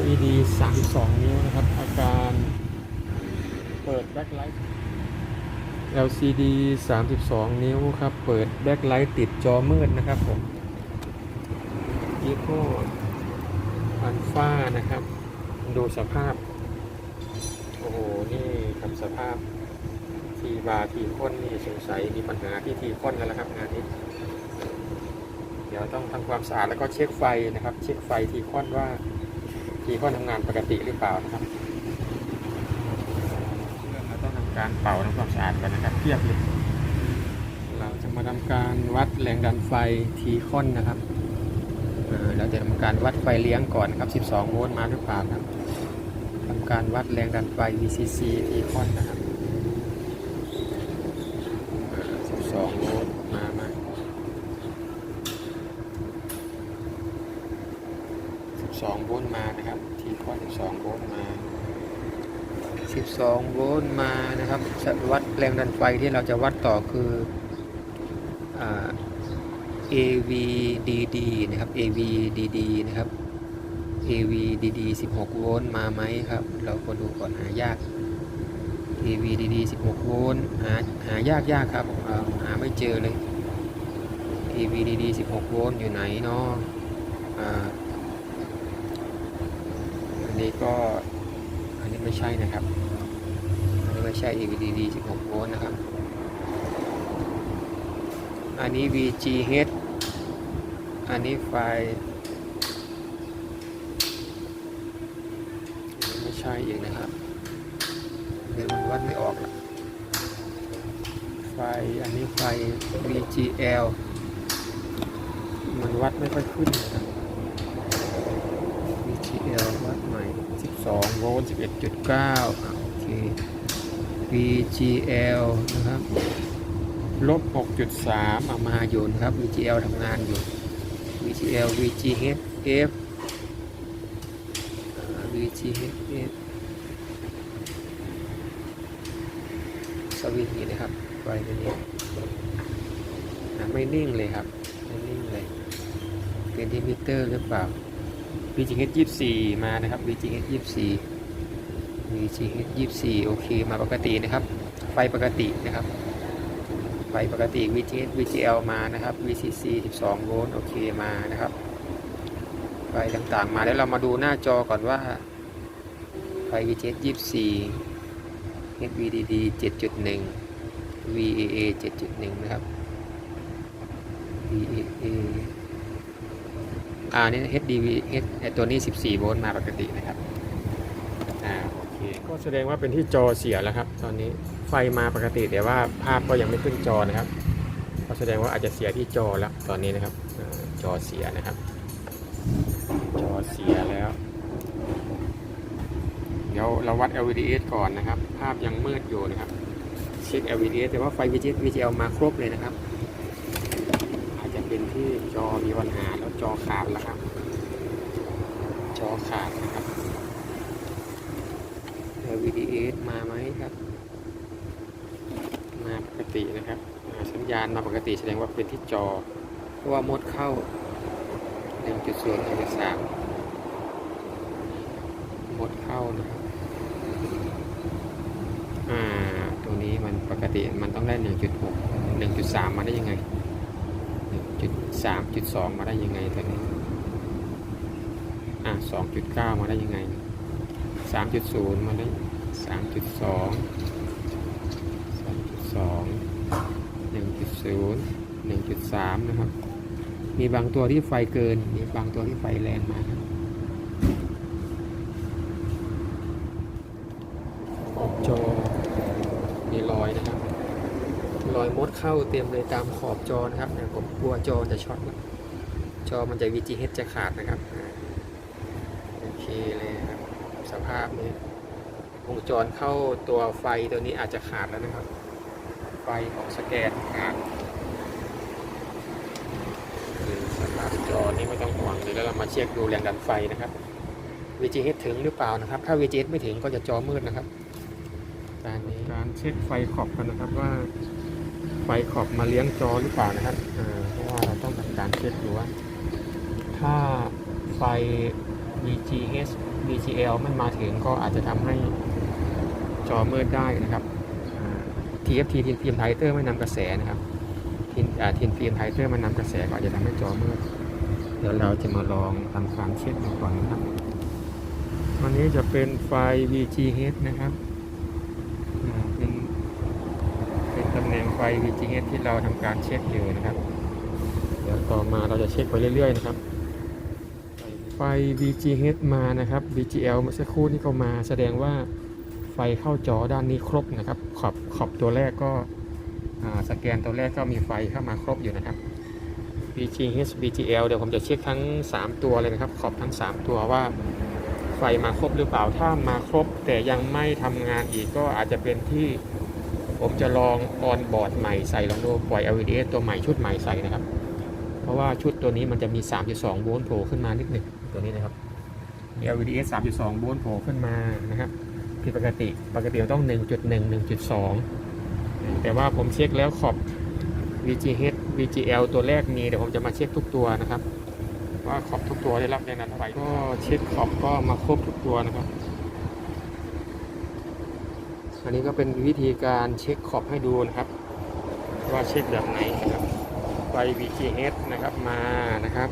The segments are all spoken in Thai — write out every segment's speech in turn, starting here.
LED 32 นิ้วนะครับ อาการเปิดแบ็คไลท์ LCD 32 นิ้วครับ เปิดแบ็คไลท์ติดจอมืดนะครับผมยี่ห้ออันฟ้านะครับ ดูสภาพ โอ้โห นี่ครับสภาพ ทีบาร์ทีค้นนี่สงสัยมีปัญหาที่ทีค้นกันแล้วครับงานนี้ เดี๋ยวต้องทำความสะอาดแล้วก็เช็คไฟนะครับ เช็คไฟทีค้อนว่า ทีค้อนทำงานปกติหรือเปล่านะครับเราต้องทำการเป่าทำความสะอาดกันนะครับเทียบเลยเราจะมาทำการวัดแรงดันไฟทีค้อนนะครับเออเราจะทำการวัดไฟเลี้ยงก่อนนะครับ 12 โวลต์มาหรือเปล่าครับทำการวัดแรงดันไฟ VCC ทีค้อนนะครับเออ12 โวลต์มามา 12 โวลต์มานะครับ ทีคอน12 โวลต์มา 12 โวลต์มานะครับวัดแรงดันไฟที่เราจะวัดต่อคืออ AVDD นะครับ AVDD นะครับ AVDD 16 โวลต์มาไหมครับ เราก็ดูก่อนหายาก AVDD 16 โวลต์หาหายากยากครับอ่าหาไม่เจอเลย AVDD 16 โวลต์อยู่ไหนเนาะอ,อันนี้ก็ ไม่ใช่นะครับอันนี้ไม่ใช่ AVDD 16 โวลต์นะครับ อันนี้ VGH อันนี้ไฟไม่ใช่เองนะครับเดี๋ยวมันวัดไม่ออกละไฟอันนี้ไฟ VGL มันวัดไม่ค่อยขึ้นนะครับ VGL วัดใหม่ 12โวลต์11.9อะโอเค VGL นะครับลบ 6.3เอามาอยู่นะครับ VGL ทำงานอยู่ VGL VGH F VGH F สวิตช์นี่นะครับไฟตัวนี้ไม่นิ่งเลยครับ ไม่นิ่งเลย เป็นที่มิเตอร์หรือเปล่า VGH 24 มานะครับ VGH 24 VGH 24 โอเค มาปกตินะครับ ไฟปกตินะครับ ไฟปกติ VGH VGL มานะครับ VCC 12 โวลต์ โอเค มานะครับ ไฟต่างๆ มาแล้วเรามาดูหน้าจอก่อนว่า ไฟ VGH 24 HVDD 7.1 VAA 7.1 นะครับ VAA อ่านี่ HDV ตัวนี้ 14 โวลต์มาปกตินะครับอ่าโอเคก็แสดงว่าเป็นที่จอเสียแล้วครับ ตอนนี้ไฟมาปกติแต่ว่าภาพก็ยังไม่ขึ้นจอนะครับก็แสดงว่าอาจจะเสียที่จอแล้วตอนนี้นะครับจอเสียนะครับ จอเสียแล้ว เดี๋ยวเราวัด LVDS ก่อนนะครับ ภาพยังมืดอยู่นะครับ เช็ค LVDS แต่ว่าไฟ VGL มาครบเลยนะครับ เป็นที่จอมีปัญหาแล้วจอขาดแล้วครับ จอขาดนะครับ LVDS มาไหมครับ มาปกตินะครับอ่าสัญญาณมาปกติแสดงว่าเป็นที่จอ เพราะว่ามดเข้า1.0 1.3มดเข้านะครับอ่า ตัวนี้มันปกติมันต้องได้ 1.6 1.3 มาได้ยังไง จุดสามจุดสองมาได้ยังไงตอนนี้อะสองจุดเก้ามาได้ยังไงสามจุดศูนย์มาได้สามจุดสองสามจุดสองหนึ่งจุดศูนย์หนึ่งจุดสามนะครับ มีบางตัวที่ไฟเกิน มีบางตัวที่ไฟแรงมากโจอ มีรอยนะครับ ร อยมดเข้าเต็มเลยตามขอบจอนะครับเนี่ยผมกลัวจอจะช็อตจอมันจะ VGH จะขาดนะครับโอเคเลยครับสภาพนี้วงจรเข้าตัวไฟตัวนี้อาจจะขาดแล้วนะครับ ไฟของสแกนขาดคือสภาพจอนี้ไม่ต้องห่วงเลยแล้วเรามาเช็คดูแรงดันไฟนะครับ VGH ถึงหรือเปล่านะครับ ถ้า VGH ไม่ถึงก็จะจอมืดนะครับการนี้การเช็คไฟขอบกันนะครับว่า ฟขอบมาเลี้ยงจอหรือเปล่านะครับเพราะว่าเราต้องทำการเช็คดูว่า ถ้าไฟ VGH VGL ไม่มาถึงก็อาจจะทำให้จอมืดได้นะครับ TFT ทีนฟิล์มไทเตอร์ไม่นำกระแสนะครับทีนทินฟิล์มไทเตอร์มันนำกระแสก็อาจจะทำให้จอมืดเดี๋ยวเราจะมาลองทำการเช็คดูก่อนนะครับวันนี้จะเป็นไฟ VGH นะครับอ่าเป็นเป็นตำ แหน่งไฟ VGH ที่เราทำการเช็คอยู่นะครับ เดี๋ยวต่อมาเราจะเช็คไปเรื่อยๆนะครับ ไฟ VGH มานะครับ VGL เมื่อสักครู่นี้ก็มา แสดงว่าไฟเข้าจอด้านนี้ครบนะครับ ขอบขอบตัวแรกก็สแกนตัวแรกก็มีไฟเข้ามาครบอยู่นะครับ VGH VGL เดี๋ยวผมจะเช็คทั้ง 3 ตัวเลยนะครับ ขอบทั้ง 3 ตัวว่าไฟมาครบหรือเปล่า ถ้ามาครบแต่ยังไม่ทำงานอีกก็อาจจะเป็นที่ ผมจะลองออนบอร์ดใหม่ใส่ลองดูปล่อย LVDS ตัวใหม่ชุดใหม่ใส่นะครับ เพราะว่าชุดตัวนี้มันจะมี 3.2 โวลต์โผล่ขึ้นมานิดหนึ่งตัวนี้นะครับ LVDS 3.2 โวลต์โผล่ขึ้นมานะครับผิดปกติปกติต้อง 1.1 1.2 แต่ว่าผมเช็คแล้วขอบ VGH VGL ตัวแรกมีเดี๋ยวผมจะมาเช็คทุกตัวนะครับ ว่าขอบทุกตัวได้รับแรงดันเท่าไหร่ก็เช็คขอบก็มาครบทุกตัวนะครับ อันนี้ก็เป็นวิธีการเช็คขอบให้ดูนะครับ ว่าเช็คแบบไหนครับไฟ VGH นะครับมานะครับ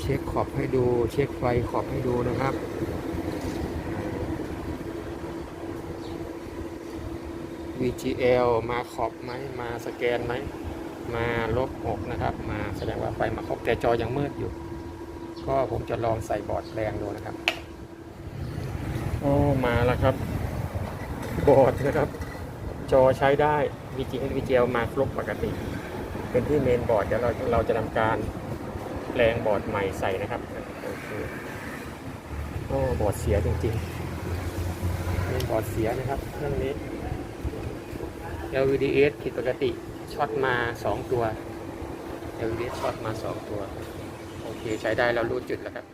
เช็คขอบให้ดู เช็คไฟขอบให้ดูนะครับ VGL มาขอบไหมมาสแกนไหมมาลบ6นะครับ มาแสดงว่าไฟมาครบแต่จอยังมืดอยู่ ก็ผมจะลองใส่บอร์ดแรงดูนะครับ โอ้มาแล้วครับ บอร์ดนะครับ จอใช้ได้ VGH VGL มาครบปกติ เป็นที่เมนบอร์ดเดี๋ยวเราเราจะทำการแปลงบอร์ดใหม่ใส่นะครับโอเคโอ้บอร์ดเสียจริงๆเมนบอร์ดเสียนะครับเครื่องนี้ LVDS ผิดปกติช็อตมา 2 ตัว LVDS ช็อตมา 2 ตัว โอเคใช้ได้แล้วรู้จุดแล้วครับ